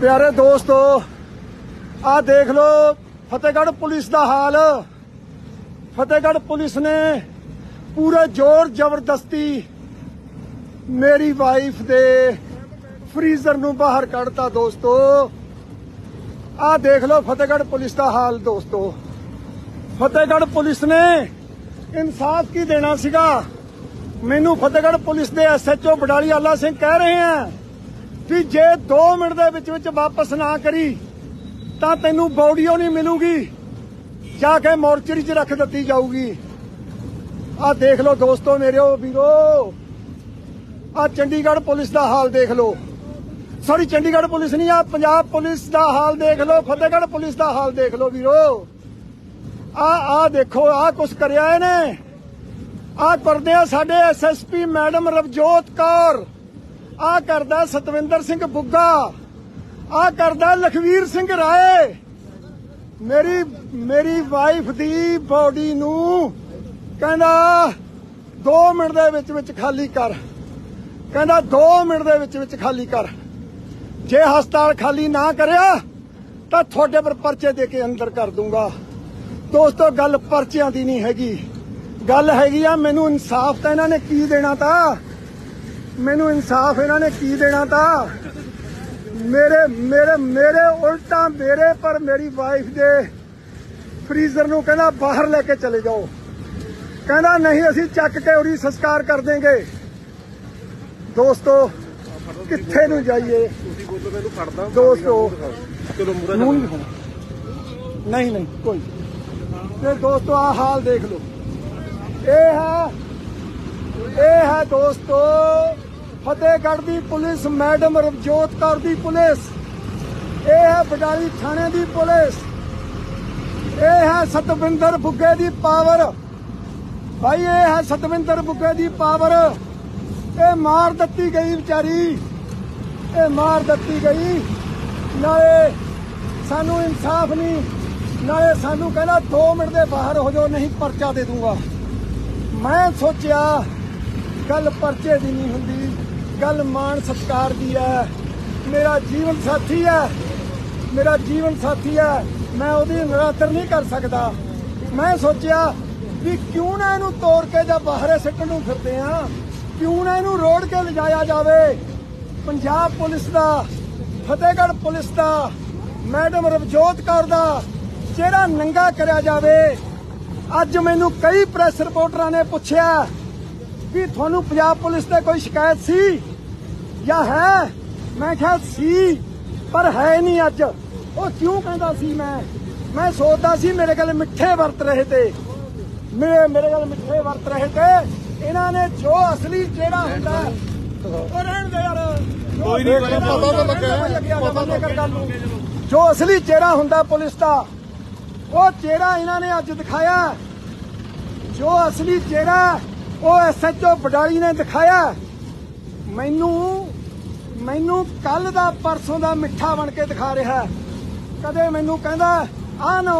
ਪਿਆਰੇ ਦੋਸਤੋ, ਆਹ ਦੇਖ ਲਓ, ਫਤਿਹਗੜ੍ਹ ਪੁਲਿਸ ਦਾ ਹਾਲ। ਫਤਿਹਗੜ੍ਹ ਪੁਲਿਸ ਨੇ ਪੂਰੇ ਜ਼ੋਰ ਜ਼ਬਰਦਸਤੀ ਮੇਰੀ ਵਾਈਫ ਦੇ ਫਰੀਜ਼ਰ ਨੂੰ ਬਾਹਰ ਕੱਢਤਾ ਦੋਸਤੋ। ਆਹ ਦੇਖ ਲਓ ਫਤਿਹਗੜ੍ਹ ਪੁਲਿਸ ਦਾ ਹਾਲ ਦੋਸਤੋ। ਫਤਿਹਗੜ੍ਹ ਪੁਲਿਸ ਨੇ ਇਨਸਾਫ ਕੀ ਦੇਣਾ ਸੀਗਾ? ਮੈਨੂੰ ਫਤਿਹਗੜ੍ਹ ਪੁਲਿਸ ਦੇ ਐਸਐਚਓ ਬਡਾਲੀ ਆਲਾ ਸਿੰਘ ਕਹਿ ਰਹੇ ਆ ਕਿ ਜੇ 2 ਮਿੰਟ ਦੇ ਵਿੱਚ ਵਿੱਚ ਵਾਪਸ ਨਾ ਕਰੀ, ਤਾਂ ਤੈਨੂੰ ਬੋਡੀਓ ਨਹੀਂ ਮਿਲੂਗੀ। ਜਾ ਕੇ ਮੋਰਚਰੀ 'ਚ ਰੱਖ ਦਿੱਤੀ ਜਾਊਗੀ। ਆ ਦੇਖ ਲਓ ਦੋਸਤੋ ਮੇਰਿਓ, ਵੀਰੋ। ਆ ਚੰਡੀਗੜ੍ਹ ਪੁਲਿਸ ਦਾ ਹਾਲ ਦੇਖ ਲਓ। ਸੌਰੀ ਚੰਡੀਗੜ੍ਹ ਪੁਲਿਸ ਨਹੀਂ ਆ ਪੰਜਾਬ ਪੁਲਿਸ ਦਾ ਹਾਲ ਦੇਖ ਲਓ, ਫਤਿਹਗੜ੍ਹ ਪੁਲਿਸ ਦਾ ਹਾਲ ਦੇਖ ਲਓ, ਵੀਰੋ। ਆ ਆ ਦੇਖੋ ਆ ਕੁਛ ਕਰਿਆ ਇਹਨੇ। ਆ ਕਰਦੇ ਆ ਸਾਡੇ ਐਸਐਸਪੀ ਮੈਡਮ ਰਵਜੋਤ ਕੌਰ। ਆ ਕਰਦਾ ਸਤਵਿੰਦਰ ਸਿੰਘ ਬੁੱਗਾ, ਆ ਕਰਦਾ ਲਖਵੀਰ ਸਿੰਘ ਰਾਏ। ਮੇਰੀ ਮੇਰੀ ਵਾਈਫ ਦੀ ਬਾਡੀ ਨੂੰ ਕਹਿੰਦਾ 2 ਮਿੰਟ ਦੇ ਵਿੱਚ ਵਿੱਚ ਖਾਲੀ ਕਰ। ਕਹਿੰਦਾ 2 ਮਿੰਟ ਦੇ ਵਿੱਚ ਵਿੱਚ ਖਾਲੀ ਕਰ। ਜੇ ਹਸਪਤਾਲ ਖਾਲੀ ਨਾ ਕਰਿਆ, ਤਾਂ ਤੁਹਾਡੇ ਪਰ ਪਰਚੇ ਦੇ ਕੇ ਅੰਦਰ ਕਰ ਦੂੰਗਾ। ਦੋਸਤੋ, ਗੱਲ ਪਰਚਿਆਂ ਦੀ ਨਹੀਂ ਹੈਗੀ। ਗੱਲ ਹੈਗੀ ਆ, ਮੈਨੂੰ ਇਨਸਾਫ ਤਾਂ ਇਹਨਾਂ ਨੇ ਕੀ ਦੇਣਾ ਤਾਂ? ਮੈਨੂੰ ਇਨਸਾਫ ਇਹਨਾਂ ਨੇ ਕੀ ਦੇਣਾ ਤਾਂ? ਮੇਰੇ ਮੇਰੇ ਮੇਰੇ ਉਲਟਾ ਮੇਰੇ, ਪਰ ਮੇਰੀ ਵਾਈਫ ਦੇ ਫਰੀਜ਼ਰ ਨੂੰ ਕਹਿੰਦਾ ਬਾਹਰ ਲੈ ਕੇ ਚਲੇ ਜਾਓ। ਕਹਿੰਦਾ ਨਹੀਂ, ਅਸੀਂ ਚੱਕ ਕੇ ਉਰੀ ਸੰਸਕਾਰ ਕਰ ਦੇਂਗੇ। ਦੋਸਤੋ, ਕਿੱਥੇ ਨੂੰ ਜਾਈਏ? ਤੁਸੀਂ ਬੋਲੋ ਮੈਨੂੰ ਫੜਦਾ ਦੋਸਤੋ ਚਲੋ ਮੂਰਾ ਨਹੀਂ ਨਹੀਂ ਨਹੀਂ ਕੋਈ ਤੇ ਦੋਸਤੋ ਆ ਹਾਲ ਦੇਖ ਲਓ। ਇਹ ਹੈ ਇਹ ਹੈ ਦੋਸਤੋ ਫਤਿਹਗੜ੍ਹ ਦੀ ਪੁਲਿਸ, ਮੈਡਮ ਰਵਜੋਤ ਕੌਰ ਦੀ ਪੁਲਿਸ, ਇਹ ਹੈ ਬਡਾਲੀ ਥਾਣੇ ਦੀ ਪੁਲਿਸ, ਇਹ ਹੈ ਸਤਵਿੰਦਰ ਬੁੱਗੇ ਦੀ ਪਾਵਰ। ਭਾਈ, ਇਹ ਹੈ ਸਤਵਿੰਦਰ ਬੁੱਗੇ ਦੀ ਪਾਵਰ। ਇਹ ਮਾਰ ਦਿੱਤੀ ਗਈ ਵਿਚਾਰੀ, ਇਹ ਮਾਰ ਦਿੱਤੀ ਗਈ। ਨਾਲੇ ਸਾਨੂੰ ਇਨਸਾਫ ਨਹੀਂ, ਨਾਲੇ ਸਾਨੂੰ ਕਹਿੰਦਾ 2 ਮਿੰਟ ਦੇ ਬਾਹਰ ਹੋ ਜਾਓ, ਨਹੀਂ ਪਰਚਾ ਦੇ ਦੂੰਗਾ। ਮੈਂ ਸੋਚਿਆ, ਗੱਲ ਪਰਚੇ ਦੀ ਨਹੀਂ ਹੁੰਦੀ। ਗੱਲ ਮਾਣ ਸਤਕਾਰ ਦੀ ਹੈ। ਮੇਰਾ ਜੀਵਨ ਸਾਥੀ ਹੈ। ਮੇਰਾ ਜੀਵਨ ਸਾਥੀ ਹੈ। ਮੈਂ ਉਹਦੀ ਨਿਰਾਦਰ ਨਹੀਂ ਕਰ ਸਕਦਾ। ਮੈਂ ਸੋਚਿਆ ਵੀ ਕਿਉਂ ਨਾ ਇਹਨੂੰ ਤੋੜ ਕੇ ਜਾਂ ਬਾਹਰੇ ਸਿੱਟਣ ਨੂੰ ਫਿਰਦੇ ਆ। ਕਿਉਂ ਨਾ ਇਹਨੂੰ ਰੋੜ ਕੇ ਲਿਜਾਇਆ ਜਾਵੇ। ਪੰਜਾਬ ਪੁਲਿਸ ਦਾ, ਫਤਿਹਗੜ੍ਹ ਪੁਲਿਸ ਦਾ, ਮੈਡਮ ਰਵਜੋਤ ਕੌਰ ਦਾ ਚਿਹਰਾ ਨੰਗਾ ਕਰਿਆ ਜਾਵੇ। ਅੱਜ ਮੈਨੂੰ ਕਈ ਪ੍ਰੈਸ ਰਿਪੋਰਟਰਾਂ ਨੇ ਪੁੱਛਿਆ ਕਿ ਤੁਹਾਨੂੰ ਪੰਜਾਬ ਪੁਲਿਸ ਤੇ ਕੋਈ ਸ਼ਿਕਾਇਤ ਸੀ? ਜਾਂ ਹੈ? ਮੈਂ ਕਿਹਾ ਸੀ ਪਰ ਹੈ ਨਹੀਂ ਅੱਜ। ਉਹ ਕਿਉਂ ਕਹਿੰਦਾ ਸੀ ਮੈਂ? ਮੈਂ ਸੋਚਦਾ ਸੀ ਮੇਰੇ ਕੋਲ ਮਿੱਠੇ ਵਰਤ ਰਹੇ ਤੇ। ਮੇਰੇ ਮੇਰੇ ਕੋਲ ਮਿੱਠੇ ਵਰਤ ਰਹੇ ਤੇ। ਇਹਨਾਂ ਨੇ ਜੋ ਅਸਲੀ ਜਿਹੜਾ ਹੁੰਦਾ ਉਹ ਰਹਿਣ ਦੇ ਯਾਰ। ਕੋਈ ਨਹੀਂ, ਕੋਈ ਨਹੀਂ, ਪਤਾ ਤਾਂ ਲੱਗਿਆ ਪਤਾ ਤਾਂ ਜੋ ਅਸਲੀ ਚਿਹਰਾ ਹੁੰਦਾ ਪੁਲਿਸ ਦਾ ਉਹ ਚਿਹਰਾ ਇਹਨਾਂ ਨੇ ਅੱਜ ਦਿਖਾਇਆ ਜੋ ਅਸਲੀ ਚਿਹਰਾ ਉਹ ਐਸਐਚਓ ਬਡਾਲੀ ਨੇ ਦਿਖਾਇਆ। ਮੈਨੂੰ ਮੈਨੂੰ ਕੱਲ ਦਾ, ਪਰਸੋਂ ਦਾ ਮਿੱਠਾ ਬਣ ਕੇ ਦਿਖਾ ਰਿਹਾ। ਕਦੇ ਮੈਨੂੰ ਕਹਿੰਦਾ ਆ ਨਾ